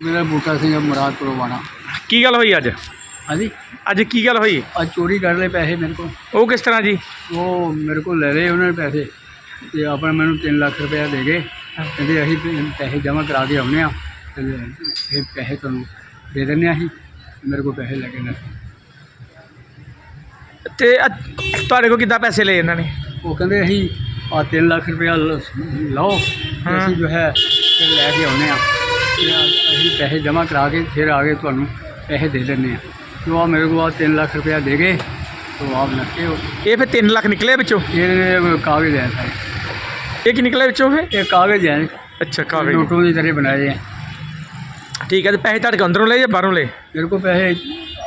ਮੇਰਾ ਬੂਟਾ ਸਿੰਘ ਮੁਰਾਦਪੁਰ ਵਾਣਾ ਕੀ ਗੱਲ ਹੋਈ ਅੱਜ? ਹਾਂਜੀ। ਅੱਜ ਕੀ ਗੱਲ ਹੋਈ? ਅੱਜ ਚੋਰੀ ਕਰ ਲਏ ਪੈਸੇ ਮੇਰੇ ਕੋਲ। ਉਹ ਕਿਸ ਤਰ੍ਹਾਂ ਜੀ? ਉਹ ਮੇਰੇ ਕੋਲ ਲੈ ਲਏ ਉਹਨਾਂ ਨੇ ਪੈਸੇ ਤੇ ਆਪਣਾ ਮੈਨੂੰ 3 ਲੱਖ ਰੁਪਇਆ ਦੇ ਗਏ। ਕਹਿੰਦੇ ਅਸੀਂ ਪੈ- ਪੈਸੇ ਜਮ੍ਹਾਂ ਕਰਾ ਕੇ ਆਉਨੇ ਆ ਤੇ ਇਹ ਪੈਸੇ ਤੁਹਾਨੂੰ ਦੇ ਦਿੰਦੇ ਆ ਅਸੀਂ। ਮੇਰੇ ਕੋਲ ਪੈਸੇ ਲੱਗੇ ਨੇ ਤੇ ਅੱਜ ਤੁਹਾਡੇ ਕੋਲ ਕਿੱਦਾਂ ਪੈਸੇ ਲਏ ਇਹਨਾਂ ਨੇ? ਉਹ ਕਹਿੰਦੇ ਅਸੀਂ ਆ 3 ਲੱਖ ਰੁਪਇਆ ਲ- ਲਓ ਤੇ ਹਾਂ। ਅਸੀਂ ਜੋ ਹੈ ਲੈ ਕੇ ਆਉਨੇ ਆ ਤੇ ਅਸੀਂ ਪੈਸੇ ਜਮ੍ਹਾਂ ਕਰਾ ਕੇ ਫਿਰ ਆ ਕੇ ਤੁਹਾਨੂੰ ਪੈਸੇ ਦੇ ਦਿੰਦੇ ਆ ਤੋ ਆ ਮੇਰੇ ਕੋਲ ਆ 3 ਲੱਖ ਰੁਪਇਆ ਦੇ ਗਏ ਤੋ ਆਪ ਨੱਕੇ ਹੋ ਇਹ ਫਿਰ 3 ਲੱਖ ਨਿਕਲੇ ਵਿੱਚੋਂ? ਇਹ ਕਾਗਜ਼ ਹੈ ਸਾਰੇ। ਇਹ ਕੀ ਨਿਕਲੇ ਵਿੱਚੋਂ ਫਿਰ? ਇਹ ਕਾਗਜ਼ ਹੈ। ਅੱਛਾ ਕਾਗਜ਼। ਨੋਟੋਂ ਦੀ ਤਰ੍ਹਾਂ ਬਣਾਏ ਹੈ ਠੀਕ ਹੈ ਤੇ ਪੈਸੇ ਤੁਹਾਡੇ ਕੋਲ ਅੰਦਰੋਂ ਲਏ ਜਾਂ ਬਾਹਰੋਂ ਲਏ? ਮੇਰੇ ਕੋਲ ਪੈਸੇ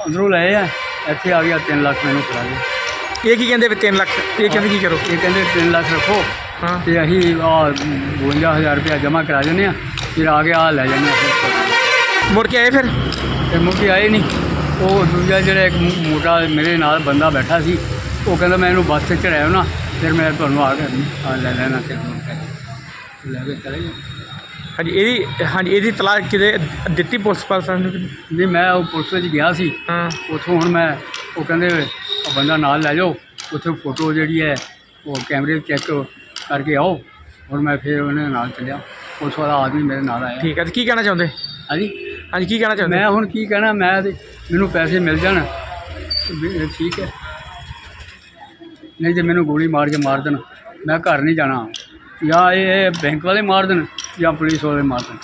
ਅੰਦਰੋਂ ਲਏ ਆ। ਇੱਥੇ ਆ ਗਿਆ 3 ਲੱਖ ਮੈਨੂੰ ਕਰਾ ਦੇ। ਇਹ ਕੀ ਕਹਿੰਦੇ ਵੀ 3 ਲੱਖ? ਇਹ ਕਹਿੰਦੇ ਕੀ ਕਰੋ? ਇਹ ਕਹਿੰਦੇ 3 ਲੱਖ ਰੱਖੋ। ਹਾਂ। ਤੇ ਅਸੀਂ ਆ 52000 ਰੁਪਇਆ ਜਮ੍ਹਾਂ ਕਰਾ ਦਿੰਦੇ ਆ ਫਿਰ ਆ ਕੇ ਆ ਲੈ ਜਾਂਦੇ ਮੁੜ ਕੇ ਆਏ ਫਿਰ? ਤੇ ਮੁੱਕੀ ਆਏ ਨਹੀਂ। ਉਹ ਦੂਜਾ ਜਿਹੜਾ ਇੱਕ ਮੋਟਾ ਮੇਰੇ ਨਾਲ ਬੰਦਾ ਬੈਠਾ ਸੀ ਉਹ ਕਹਿੰਦਾ ਮੈਂ ਇਹਨੂੰ ਬੱਸ ਤੇ ਚੜਾਇਆ ਨਾ ਫਿਰ ਮੈਂ ਤੁਹਾਨੂੰ ਆ ਕੇ ਆ ਲੈ ਲੈਣਾ ਤੇ ਲੈ ਕੇ ਚਲੇ ਹਾਂਜੀ ਇਹਦੀ ਹਾਂਜੀ ਇਹਦੀ ਤਲਾਕ ਕਿਤੇ ਦਿੱਤੀ ਪੁਲਿਸ ਪਾਸਨ ਨੂੰ? ਨਹੀਂ ਮੈਂ ਉਹ ਪੁਲਿਸ ਵਿੱਚ ਗਿਆ ਸੀ। ਉੱਥੋਂ ਹੁਣ ਮੈਂ ਉਹ ਕਹਿੰਦੇ ਉਹ ਬੰਦਾ ਨਾਲ ਲੈ ਜਾਓ ਉੱਥੇ ਫੋਟੋ ਜਿਹੜੀ ਹੈ ਉਹ ਕੈਮਰੇ ਚੈੱਕ ਕਰਕੇ ਆਓ ਹੁਣ ਮੈਂ ਫਿਰ ਉਹਨਾਂ ਨਾਲ ਚੱਲਿਆ। ਪੁਲਿਸ ਵਾਲਾ ਆਦਮੀ ਮੇਰੇ ਨਾਲ ਆਇਆ। ਠੀਕ ਹੈ ਤੇ ਕੀ ਕਹਿਣਾ ਚਾਹੁੰਦੇ? ਹਾਂਜੀ। ਹਾਂਜੀ ਕੀ ਕਹਿਣਾ ਚਾਹੁੰਦੇ? ਮੈਂ ਹੁਣ ਕੀ ਕਹਿਣਾ ਮੈਂ ਤੇ ਮੈਨੂੰ ਪੈਸੇ ਮਿਲ ਜਾਣ ਵੀ ਠੀਕ ਹੈ। ਨਹੀਂ ਤੇ ਮੈਨੂੰ ਗੋਲੀ ਮਾਰ ਕੇ ਮਾਰ ਦੇਣ। ਮੈਂ ਘਰ ਨਹੀਂ ਜਾਣਾ। ਜਾਂ ਇਹ ਬੈਂਕ ਵਾਲੇ ਮਾਰ ਦੇਣ ਜਾਂ ਪੁਲਿਸ ਵਾਲੇ ਮਾਰ ਦੇਣ।